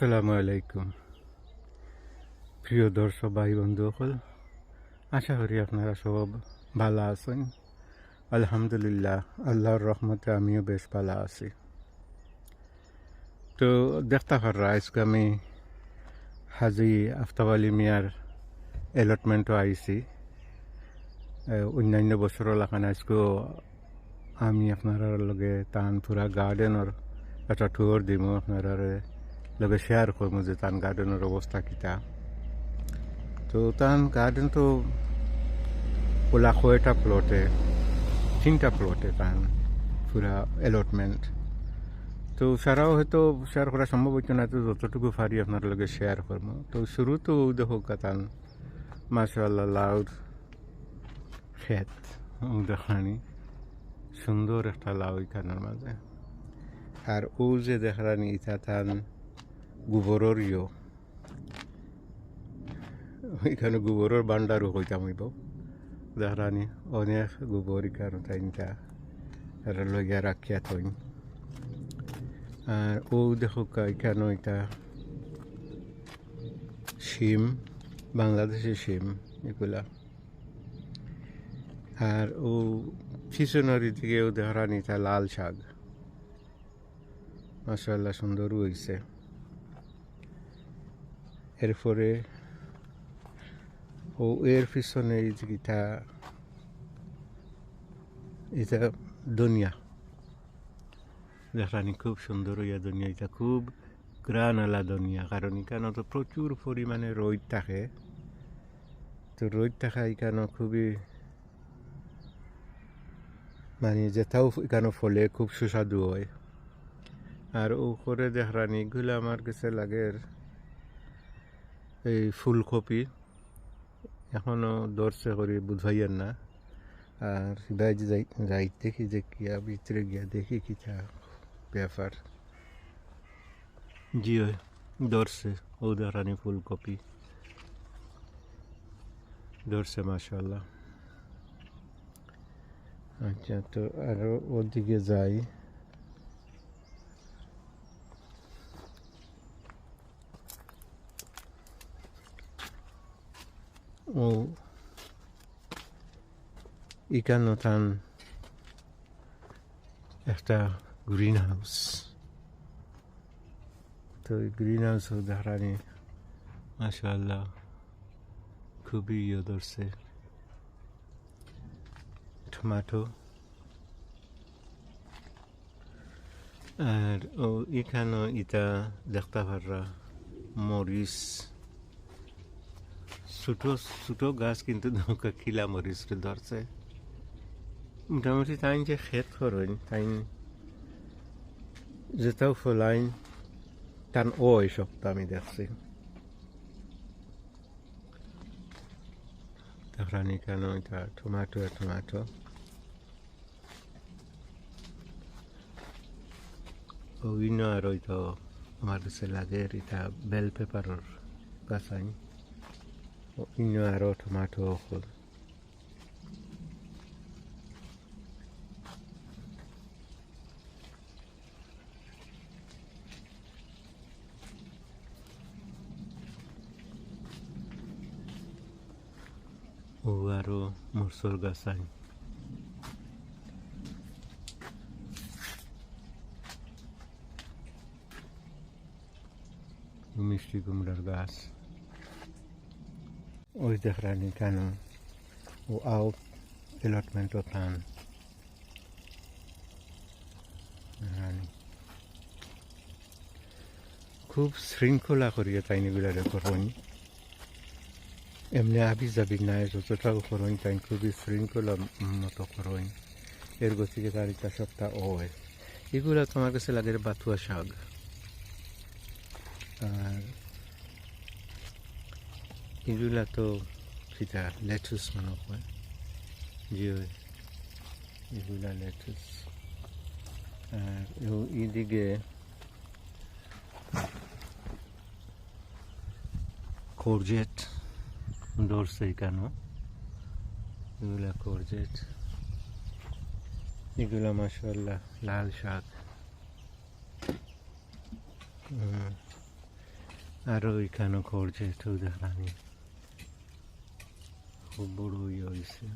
আসসালামু আলাইকুম। প্রিয় দর্শক, ভাই বন্ধু সকল আশা করি আপনারা সব ভালো আছেন। আলহামদুলিল্লাহ, আল্লাহর রহমতে আমিও বেশ ভালো আছি। তো দেখতে পাররা, আজকে আমি হাজি আফতাব আলী মিয়ার এলটমেন্টও আইছি। অন্যান্য বছৰৰ লাখান আজকেও আমি আপনার লগে তান পুরা গার্ডেনের একটা টুর দিব আপনার লগে শেয়ার করব যে তান গার্ডেনের অবস্থা কিতা তো তান গার্ডেন তো ওলা কয়টা প্লটে তিনটা প্লটে তান পুরা অ্যালটমেন্ট তো সারাও হয়তো শেয়ার করা সম্ভব হইতো না তো যতটুকু পারি আপনার লগে শেয়ার করব তো শুরুতেও দেখো তান মাশাআল্লাহ লাউর ক্ষেত দেখানি সুন্দর একটা লাউ এখানের মাঝে আর ও যে দেখানি ইটা তান গোবরের ইয়। ওইখানে গোবরের বান্ডারও হইতাম হইব দেখানি অনেক গোবর ইখানে তাইনটা আর লইয়া রাখিয়া থইন। আর ও দেখো এখানে এটা শিম, বাংলাদেশি শিম এগুলা আর ও পিছনের দিকেও দেখানি তা লাল শাক। মাসাল্লাহ সুন্দর হয়েছে এরপরে ও এর পিছনে যে এটা দুনিয়া। দেখানি খুব সুন্দর হইয়া দুনিয়া, এটা খুব গ্রান আলা দুনিয়া। কারণ এখানে তো প্রচুর পরিমাণে রোদ থাকে। তো রোদ থাকা এখানে খুবই মানে যেটাও এখানে ফলে খুব সুস্বাদু হয়। আর উপরে দেখানি এগুলো আমার কাছে লাগে এই ফুলকপি এখনও দর্শে করে বুঝাইয়ের না। আর সিবাই যে যাই যাই দেখি যে কিয়া ভিতরে গিয়া দেখি কিটা ব্যাপার। জি দর্শে ও দেখানি ফুলকপি। দর্শে মাশাল্লাহ আচ্ছা তো আরও ওদিকে যাই। ও এখানে তান একটা গ্রিন হাউস তো গ্রিন হাউস দেখানি মাশাল্লাহ খুবই ইয়ে ধরছে টমেটো আর ও এখানে ইটা দেখতে পাররা মরিচ ছোট ছোট গাছ কিন্তু নৌকা খিলা মরিচ ধরছে। মোটামুটি তাই যে খেত করেন তাই যেটাও ফলাইন টান ও এই এইসব আমি দেখছি। দেখানি কেন এটা? Tomato tomato. অন্য আর হয়তো আমার কাছে লাগে, এটা বেল পেপারের গাছ আইন অন্য আরও টমাটো হল ও আরও মরসর গাছ আইন মিষ্টি কেন ও আও এলটমেন্ট ও প্ল্যান রানি খুব শৃঙ্খলা করিয়ে তাই নিগুলারে করুন এমনি আবি যাবি নাই যতটাও করুন তাই খুবই শৃঙ্খলা মতো করুন এর গতিকে তার ইটা সপ্তাহ ওয় এগুলা তোমার কাছে লাগে বাতুয়া শাক আর এগুলা তো সেটা লেটুস মনে হয়। জি ওই এগুলা লেটুস। আর এইদিকে কোরজেট ধরছে কেন এগুলা কোরজেট। এগুলা মাসাল্লাহ লাল শাক। হুম। আরও এখানে করছে তো দেখানি খুব বড় ইয়ে হয়েছে।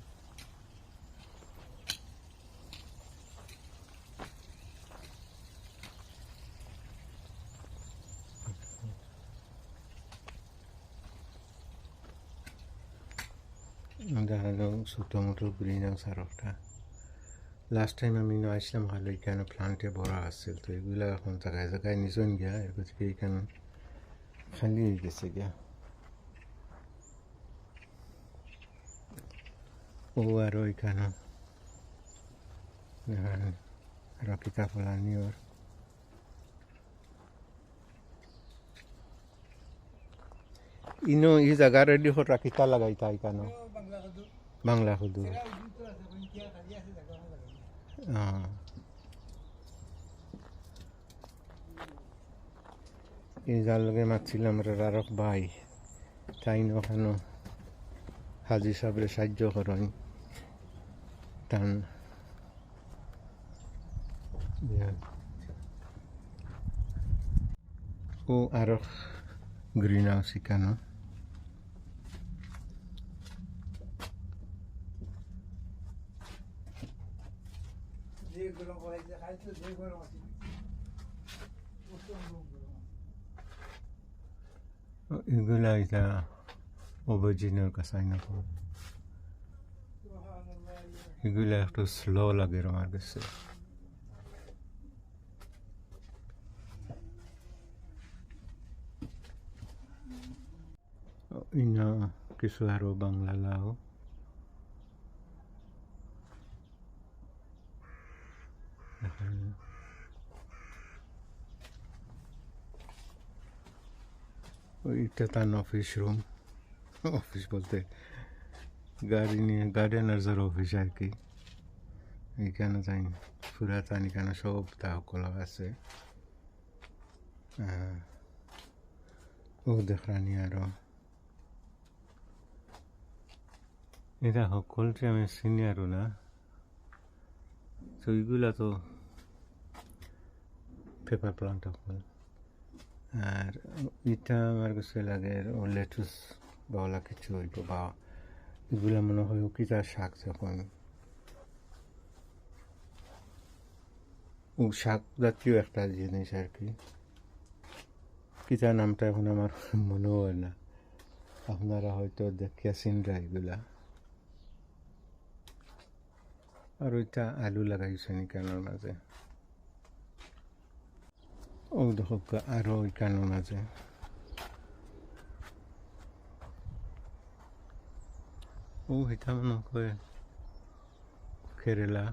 দেখাল ছোটো মোটো গ্রিন হাউস আর একটা। লাস্ট টাইম আমি আসলাম ভালো এখানে প্লান্টে ভরা আসছিল তো এগুলো এখন জায়গায় জায়গায় নিজন গিয়া থেকে এখানে খালি হয়ে গেছে গিয়া। ও আরও এখানে দেখেন ফলানি ওর ইনো ই জায়গা রেডি হত রাখিতা লাগাইতা এখানে বাংলা শুধু Ah. এই যার লগে মারছিলাম রে রারক ভাই তাই ওখানো হাজি সাহেবের সাহায্য করেন টান ও আরও গ্রিন হাউস এখানে যে গরম করাইছে খাইছে যে গরম আছে প্রচণ্ড গরম এগুলা এটা অরিজিনাল কাছাই না এগুলা একটু স্লো লাগে আমার কাছে ইনা কিছু আরও বাংলা লাও এখানে ওইটা তার অফিস রুম অফিস বলতে গাড়ি নিয়ে গার্ডেনার্সের অফিস আর কি এইখানে যাই ফুরাতান এখানে সব তাহকলা আছে ও দেখানি আরও এটা সকলকে আমি চিনি আৰু না তো এইগুলা তো পেপার প্লান্ট সকল আর এটা আমার কাছে লাগে লেটুস বা ওলা কিছু হইব বা এগুলা মনে হয় কিতা শাক যখন শাক জাতীয় একটা জিনিস আর কি। কি কিতা নামটা এখন আমার মনে হয় না। আপনারা হয়তো দেখিয়াছেন এগুলা। আর ওইটা আলু লাগাইছেন কেনার মাঝে। ও দেখো আরও ওই কানোর মাঝে। ও এটা মনে করে কেরেলা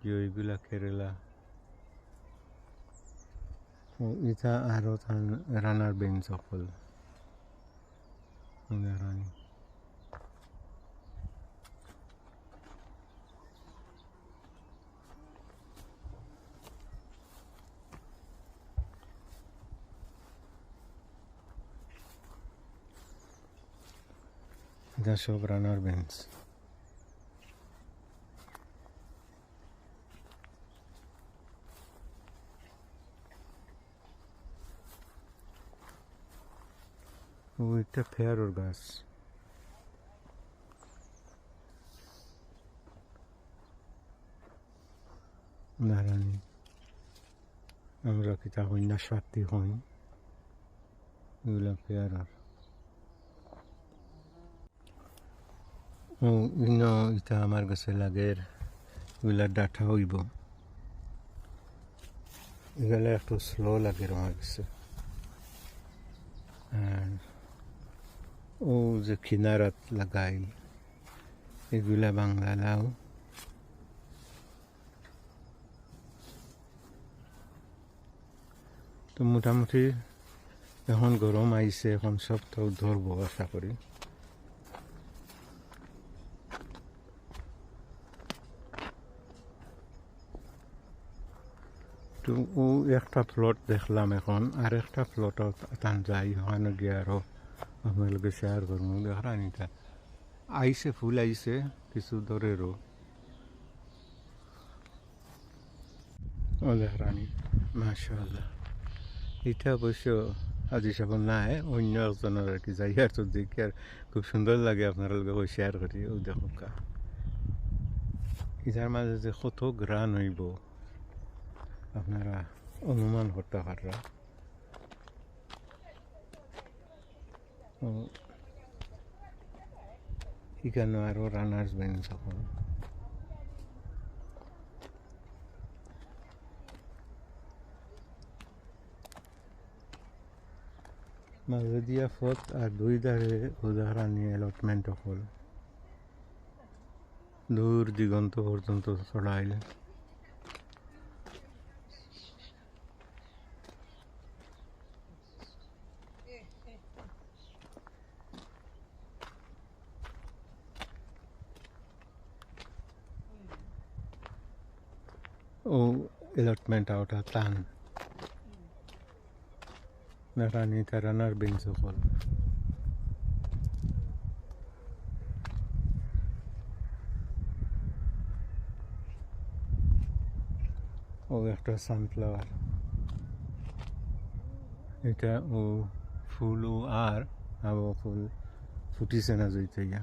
যে ওইগুলা কেরেলা ও এটা আরও থান রানার বেন এটা সব রানার বেঞ্চ ওইটা ফেয়ারোর গাছ নারায়ণী আমরা কিতা হই না স্বার্থী হই এগুলা ফেয়ারার ইন ইটা আমার কাছে লাগে এগুলা ডাটা হইব। এগুলা একটু স্লো লাগে আমার কাছে। আর ও যে কিনারাত লাগাই, এগুলা বাংলা লাও। তো মোটামুটি এখন গরম আইছে, এখন সব তো ধরবো আশা করি। তো ও একটা প্লট দেখলাম এখন আর একটা প্লটত টান যাই ওখানে গিয়ে আরও আপনালোকে শেয়ার করব দেখলাম এটা আইছে ফুল আইছে কিছু দরেরও ও দেখরানি মাশাল্লাহ এটা অবশ্য আজি সাবন নাই অন্য একজনের আর কি যাই আর তো দেখি আর খুব সুন্দর লাগে আপনার লগে শেয়ার করি ও দেখো কা ইটার মাঝে যে কত গ্রান হইব আপনারা অনুমান করতে পাররা এখানে আরও রানার্স বেঞ্চ এখন মাঝে দিয়া ফত আর দুই ধারে উদাহরণী অ্যালটমেন্ট হল দূর দিগন্ত পর্যন্ত ছড়াইল ও অ্যালটমেন্ট আউট টান Narani Taranar bin Zuhol. ও একটা সানফ্লাওয়ার এটা ও ফুল ও আর আবো ফুল ফুটিছে না জইতে ইয়া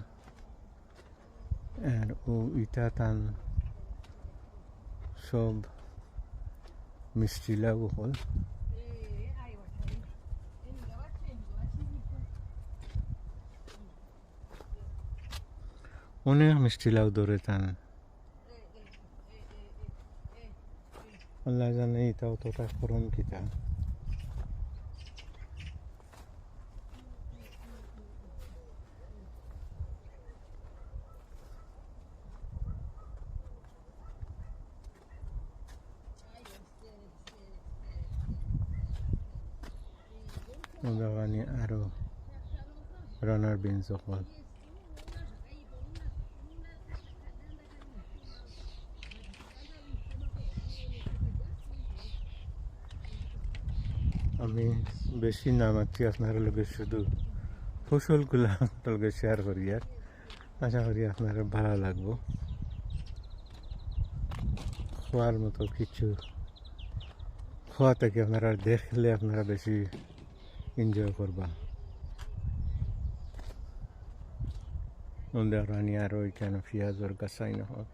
আর ও ইটা তান সব মিষ্টি লাগু হল অনেক মিষ্টি লাউ ধরে টান আল্লাহ জানে এটা অতটা করণ কিতা Ugawa আরও রানার বিন সকল আমি বেশি নামাচ্ছি আপনার লগে শুধু ফসলগুলো আপনার লগে শেয়ার করি আর আশা করি আপনার ভালো লাগবো। খোয়ার মতো কিছু খোয়া থেকে আপনারা দেখলে আপনারা বেশি এনজয় করবা রানি আর ওইখানে পেঁয়াজের গাছাই না হয়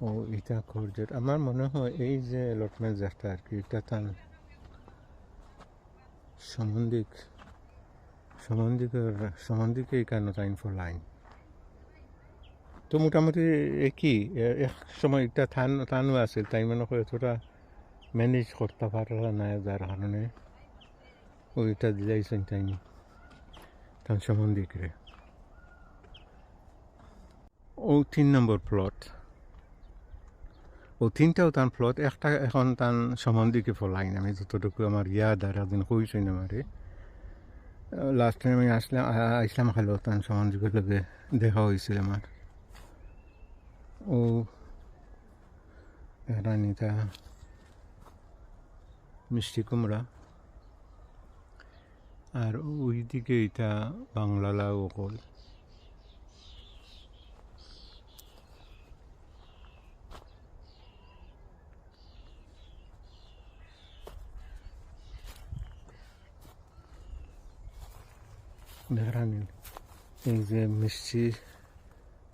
ও এটা খরচের আমার মনে হয় এই যে অ্যালটমেন্ট যেটা আর কি এটা তার সম্বন্ধিক সম্বন্ধিকের সম্বন্ধিকে কেন টাইম ফর লাইন তো মোটামুটি এ- এক সময় এটা থান থানও আছিল, তাই মানে এতটা ম্যানেজ করতে পারলা না যার কারণে ওইটা দিলাইছেন তাই। তার সম্বন্ধিকরে ও তিন নম্বর প্লট ও তিনটাও তান প্লট একটা এখন তান সম্বন্ধিকে ফলাইন আমি যতটুকু আমার ইয়াদ আর একদিন কইছেন আমারে লাস্ট টাইম আমি আসলাম আ- আসলাম খালো তান সম্বন্ধিকের লগে দেখা হয়েছিল আমার ও রানিতা মিষ্টি কুমড়া আর ওইদিকে এটা বাংলা লাউ কল দেখরানি এই যে মিষ্টি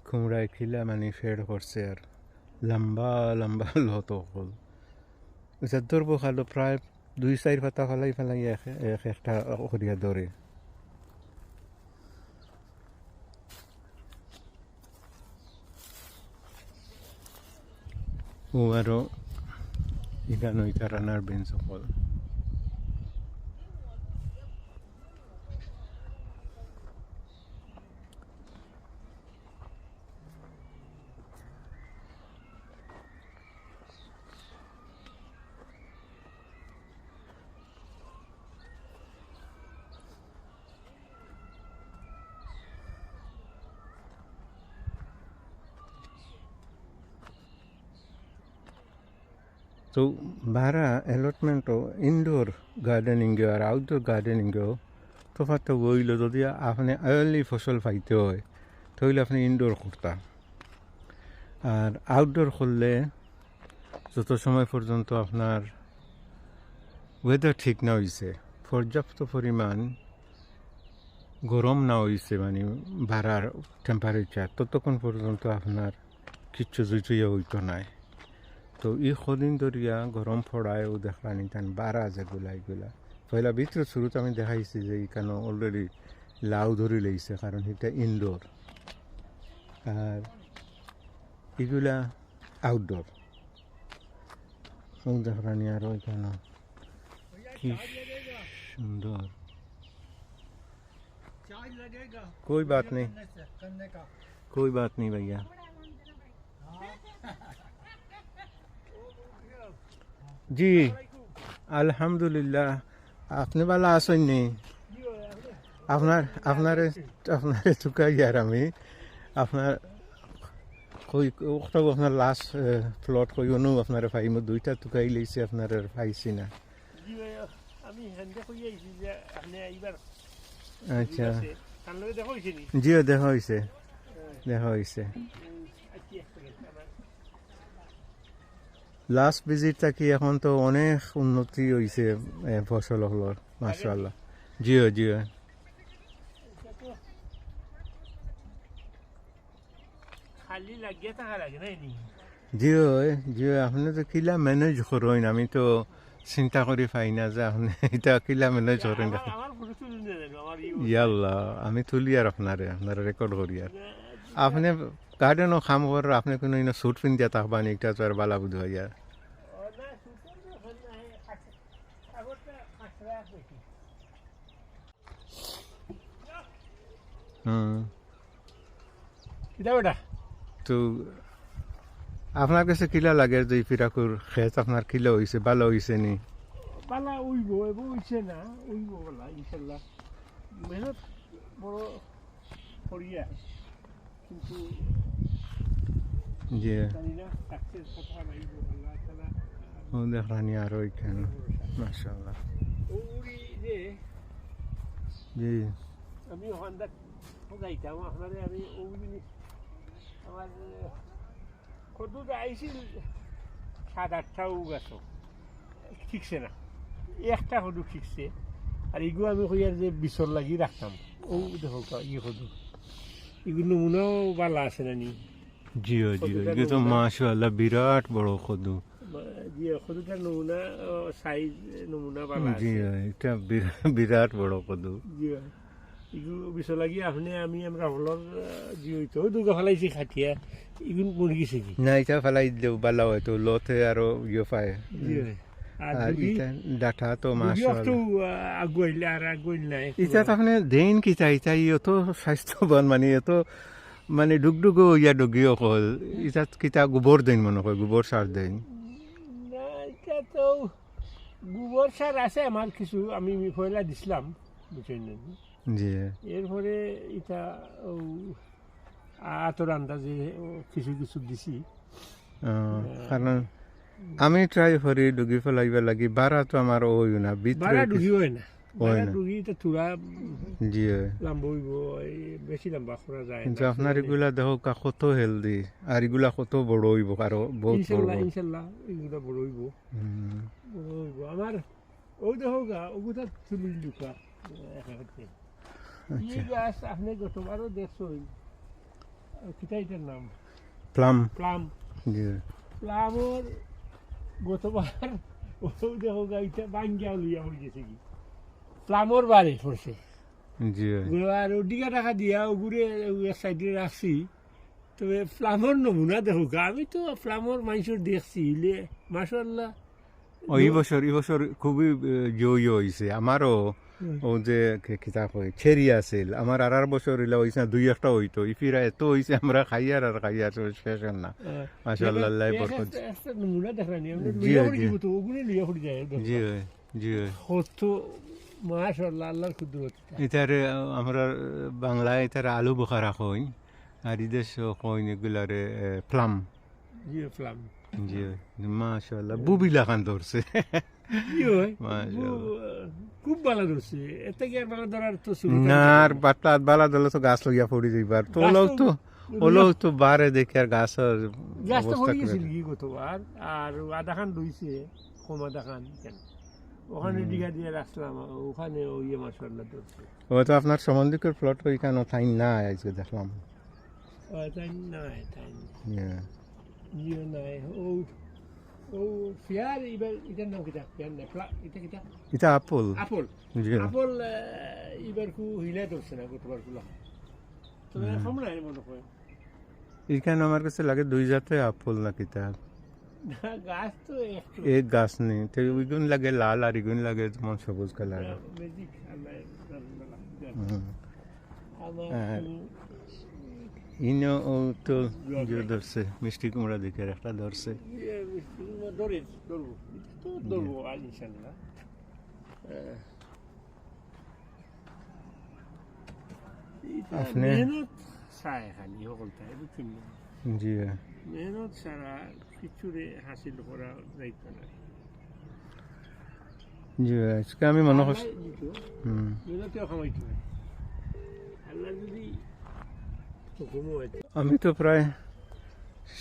কুমড়ায় খিলা মানে ফেড করছে আর। লম্বা লম্বা লত হল এটা ধরবো খালো, প্রায় দুই চার পাতা ফেলাই ফেলাই এক এক, একটা করিয়া ধরে ও আরও এখানে ওইটা রানার বেঞ্চ সকল তো বারা অ্যালটমেন্টও ইনডোর গার্ডেনিংয়ে আর আউটডোর গার্ডেনিংয়েও তফাৎ হইল যদি আপনি আর্লি ফসল পাইতে হয় তাহলে আপনি ইনডোর করতা আর আউটডোর করলে যত সময় পর্যন্ত আপনার ওয়েদার ঠিক না হয়েছে পর্যাপ্ত পরিমাণ গরম না হয়েছে মানে বাড়ার টেম্পারেচার ততক্ষণ পর্যন্ত আপনার কিচ্ছু জুইটুইয়া হইতো নাই তো ই সদিন দরিয়া গরম ফড়ায় ও দেখলানি তান বাড়া যেগুলা এগুলা পয়লা ভিতরে শুরুতে আমি দেখাইছি যে এখানে অলরেডি লাউ ধরে লেগেছে কারণ এটা ইনডোর আর এগুলা আউটডোর ও দেখলানি আরো এখানে কি সুন্দর चार्ज लगेगा कोई बात नहीं करने से करने का कोई बात नहीं भैया জি আলহামদুলিল্লাহ। আপনি ভালো আছেন নি? আপনার আপনার আপনার চুকাই আর আমি। আপনার কই ওটা আপনার লাস্ট প্লট কই অনু? আপনার ভাই মই দুইটা টুকাই লৈছে আপনার পাইছি না। আচ্ছা। জিও দেখা হয়েছে দেখা হয়েছে আজকে এক সেকেন্ড আমার লাস্ট ভিজিট থাকি এখন তো অনেক উন্নতি হয়েছে ফসল হলোর মাশাল্লাহ জিও জিও। জিও জিও আপনি তো কিলা ম্যানেজ করেন আমি তো চিন্তা করি পাই না যে আপনি এটা কিলা ম্যানেজ করেন। ইয়ে ইয়াল্লা আমি তুলি আর আপনারে আপনার রেকর্ড করি আর আপনি গার্ডেনও খাম করার আপনি কোনো বালা হয় ও না সুতরাং যখন না হে কাছে আগরটা কাছরা আছে হুম। কিটা বেটা তো আপনার কাছে কিলা লাগে যে ফিরাকুর খেত আপনার কিলা হয়েছে ভালো হয়েছে নি? বালা উইব এব উইছে না উইব বলা ইনশাল্লাহ। মেহনত বড় করিয়া। কিন্তু আরও যে জি আমি ওখানটা যাইতাম আপনারে আমি আমার সাত গেছ ঠিকছে না একটা সদু ঠিকছে আর এগুলো আমি আর যে বিচর লাগি রাখতাম ও দেখো ইয়ে সদু এগুলো নমুনাও বালা আছে না নি? জিও জিও এগুলো তো নমুনা? মাশাল্লাহ বিরাট বড় যে সদুটার নমুনা সাইজ নমুনা বালা আছে। এটা বিরা- বিরাট বড় কদু জি এগুলো বিচর লাগি আপনি আমি আমরা হলর জি হইতো দুর্গা ফেলাইছি খাটিয়া। এগুলো মরে গেছে কি? না এটা ফেলাই দিলেও ভালো হয়তো লতে আরও ইয়ে পায়। ডাটা তো মাশাল্লাহ আগুয়াইলে আর আগুয়াইল নাই এটা তো আপনি দেন কিতা এটা এত স্বাস্থ্যবান মানে এত মানে ডুগডুগো ইয়া ডুগি অকল। এটা কিতা গোবর দেন মনে হয় গোবর সার দেন। না তো গোবর সার আছে আমার কিছু আমি পয়লা দিছিলাম বুঝছেন জি। এরপরে ও আতর আন্দাজে কিছু কিছু দিছি। কারণ আমি ট্রাই করি ডুগি ফেলাইবা লাগি বারা তো আমার ওই না ভিতরে ডুগি হয় না? হয় না। ডুগি এটা তুরা জি লম্বা হইব এই বেশি লম্বা করা যায় না। আপনার এগুলা দেখো কা- কত হেলদি আর এগুলা কত বড় হইব আরও বহুত বড় ইনশাল্লাহ বড়। ইনশাল্লাহ বড় হইব। বড় হইব। আমার ও দেখো গা ওগুলা তুলি লুকা আচ্ছা। গাছ আপনি গতবারও দেখছেন কিতা এটার নাম? প্লাম। প্লাম। জি প্লামর গতবার ও দেখো গা এটা বাঙ্গিয়া লইয়া হয়ে গেছে কি? প্লামর বারে পড়ছে। আর ওদিকে টাকা দিয়া এক সাইডে রাখছি। তবে প্লামর নমুনা দেখো গা। আমি তো প্লামর মানুষের দেখছি। মাসাল্লাহ ও এই বছর এই বছর খুবই জয় হয়েছে আমারও ও যে কি- কিতা কয় ছেড়ি আছিল। আমার আর আর বছর হইলে হয়েছে না, দুই একটা হইতো। ইফিরা এত হয়েছে আমরা খাইয়ার আর শেষ আর না। মাশাআল্লাহ, আল্লাহ বরকত। একটা নমুনা দেখানি আমরা জি, জি। জি জি হয়। আল্লাহর কুদরত আমরা বাংলায় আলু বোখারা কইন আর ইদেশ কইন এগুলারে প্লাম। জি প্লাম। জি মাশাআল্লাহ বুবিলা খান ধরছে কি হয় মাশাআল্লাহ। খুব- ভালো ধরছে। এর থেকে আর ভালো ধরার তো না আর বাটলা বালা দলে তো গাছ লইয়া পড়ি যাইবার তো লোক তো ওলেও তো বারে দেখে আর গাছের গাছ তো হয়ে গেছিল কি গতবার আর আধা খান রইছে কম আধা খান কেন? ওখানে ডিগা দিয়ে রাখলাম ওখানে ওই মাসাল্লাহ ধরছে। ও তো আপনার সম্বন্ধিকের প্লট ওইখানে তাই না আজকে দেখলাম। ও, তাই নাই তাই এটা আপল আপল আপল এবার কু হিলে ধরছে না গতবারগুলা তো এখন নাই মনে হয় এখানে আমার কাছে লাগে দুই জাতে আপল না গাছ তো এক গাছ নেই তো ওইগুন লাগে লাল আর এগুন লাগে যেমন সবুজ কালার হুম। ইনো ও তো ধরছে মিষ্টি কুমড়া দিকে একটা ধরছে। ইয়ে, ইনশাল্লাহ আপনি-? জি। মেহনত ছাড়া কিছুরে হাসিল করা যাইতো না জি আজকে আমি মনে করছি হুম। আল্লাহ যদি আমি তো প্রায়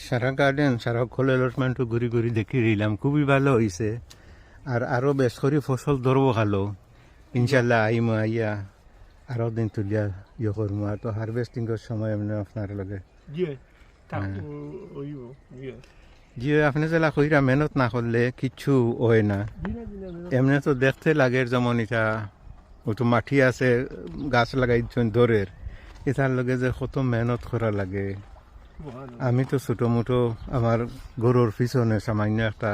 সারা গার্ডেন সারা খোল অ্যালটমেন্ট ঘুরি ঘুরি দেখি রইলাম। খুবই ভালো হয়েছে আর আরও বেশ করে ফসল ধরবো ভালো। ইনশাল্লাহ আইম আইয়া আরও দিন তুলিয়া ইয়ে করব। আর তো হারভেস্টিংয়ের সময় এমনি আপনার লগে তা হ্যাঁ। যে আপনি যেলা কইরা মেহনত না করলে কিচ্ছু হয় না। এমনি তো দেখতে লাগে যেমন এটা ওটো মাটি আছে গাছ লাগাইছেন দরের। এটার লগে যে কত মেহনত করা লাগে। আমি তো ছোটো মোটো আমার গরুর পিছনে সামান্য একটা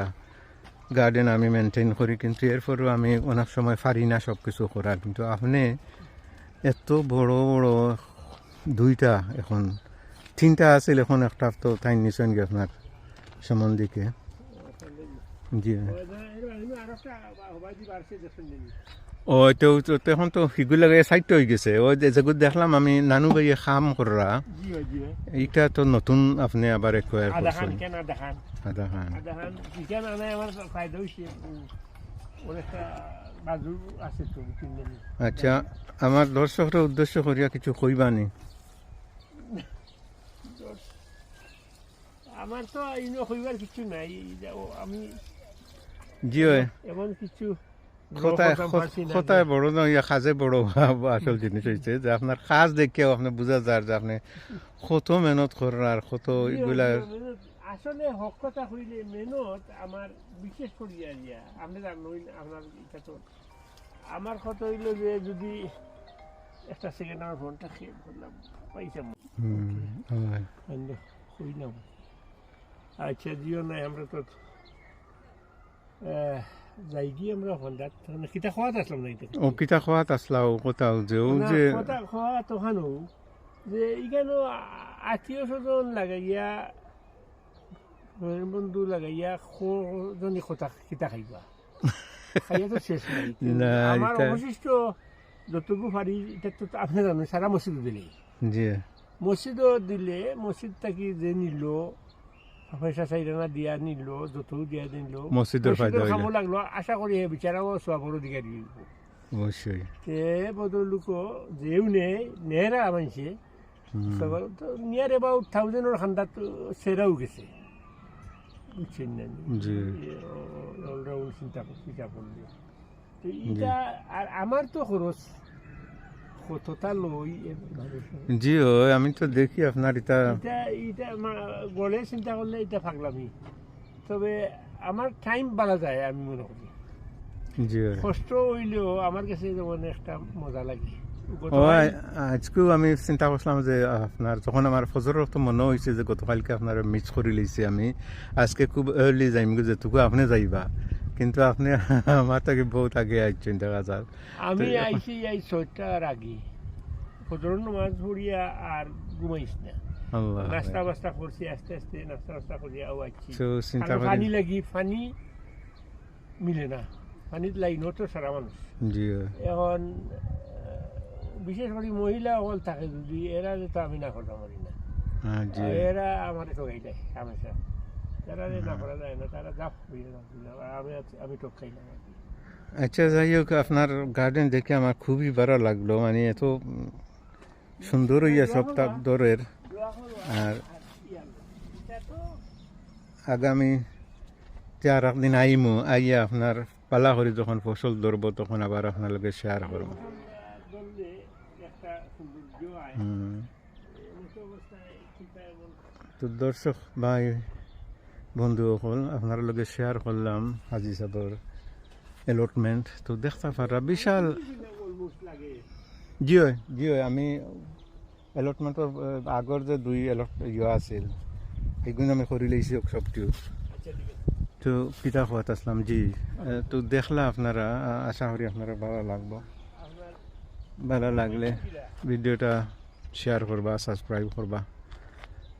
গার্ডেন আমি মেনটেন করি কিন্তু এরপরেও আমি অনেক সময় পারি না সব কিছু করার কিন্তু আপনি এত বড় বড় দুইটা এখন, তিনটা আছিল এখন একটা তো তাই নিছেন কি আপনার সম্বন্ধীকে? জি। ও তো তো তখন তো সিগুলো সাইড হয়ে গেছে। ও যে যেগুলো দেখলাম আমি নানু ভাইয়ে খাম করা এইটা তো নতুন আপনি আবার খান করছেন আদা খান? আচ্ছা আমার দর্শকরা উদ্দেশ্য করিয়া কিছু কইবানি আমার তো ইনো কিছু নাই। আমি জি এমন কিছু না কথায় বড় নয় ইয়া খাজে বড় আসল জিনিস হয়েছে যে আপনার খাজ দেখিয়াও আপনি বুঝা যায় যে আপনি কত মেহনত করেন আর কত যে- এগুলা আসলে হক কথা হইলে মেহনত আমার বিশেষ করিয়া দিয়া আপনি জানেন আপনার এটা তো আমার কথা হইল যে যদি একটা সেকেন্ড আমার ফোনটা খেয়ে হুম, হইলাম আচ্ছা জিও নাই আমরা তো যাই গিয়ে আমরা হন্ডাত কিতা খাওয়াত আসলাম না ও কিতা খোয়াত আসলাও কোথাও যে ও যে কথা খাওয়া তো যে ইখানো আত্মীয় স্বজন লাগাইয়া বন্ধু লাগাইয়া খোঁজনি কথা কিতা খাইবা। খাইয়া তো শেষ নাই আমার অবশিষ্ট যতটুকু পারি এটা তো আপনি জানেন সারা মসজিদ দিলে। জি মসজিদও দিলে মসজিদ থাকি যে নিল পয়সা চাইরানা দিয়া নিল যত দিয়া নিল মসজিদের ফায়দা খামো লাগল আশা করি হে বিচারাও সবর দিকে দিব অবশ্যই তে বদলুক যেও নেই নেরা মানছে সবার তো নিয়ার এবাউট থাউজেন্ডর খান্দাত সেরাও গেছে বুঝছেন না জি অলরাউন্ড চিন্তা চিন্তা করলে তো এটা আর আমার তো খরচ কতটা লই জি হয় আমি তো দেখি আপনার এটা এটা এটা গলে চিন্তা করলে এটা পাগলামি তবে আমার টাইম বালা যায় আমি মনে করি। জি কষ্ট হইলেও আমার কাছে যেমন একটা মজা লাগে। ও আজকেও আমি চিন্তা করছিলাম যে আপনার যখন আমার ফজরের তো মনে হয়েছে যে গতকালকে আপনার মিস করে লইছি আমি। আজকে খুব আর্লি যাইম যেটুকু আপনি যাইবা। কিন্তু আপনি আমার থেকে বহুত আগে আইছেন দেখা যায় আমি তো আইছি এই ছয়টার আগে। ফজর নামাজ পড়িয়া আর ঘুমাইছ না। নাস্তা বাস্তা করছি আস্তে আস্তে নাস্তা বাস্তা করিয়া ও আইছি। তো চিন্তা কারণ পানি লাগি পানি মিলে না। পানির লাইন তো সারা মানুষ। এখন বিশেষ করে মহিলা অকল থাকে যদি এরা যেটা আমি না করতে পারি না। হ্যাঁ, এরা আমার ঠকাই দেয় হামেশা আচ্ছা যাই হোক, আপনার গার্ডেন দেখে আমার খুবই ভালো লাগল। মানে এত সুন্দর হইয়া সপ্তাহ দরের। আর আগামী চার দিন আইমু, আইয়া আপনার পালা করে যখন ফসল ধরবো, তখন আবার আপনার লগে শেয়ার করব তো দর্শক, ভাই বন্ধু সকল আপনার লগে শেয়ার করলাম হাজি সাবর এলটমেন্ট তো দেখতে পারা, বিশাল। জিও জিও আমি এলটমেন্টর আগর যে দুই এলট ইয়ে আছিল সেইগুলো আমি কৰি লৈছি সবটিও তো পিতা খোয়াত আসলাম জি। তো দেখলা আপনারা আশা করি আপনারা ভালো লাগবো। ভালো লাগলে ভিডিওটা শেয়ার করবা সাবস্ক্রাইব করবা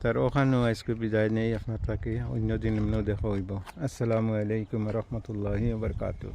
তার ওখানেও আজকে বিদায় নেই আপনার তাকে অন্য দিন দেখা হইব আসসালামু আলাইকুম রহমতুল্লাহ বারকাতু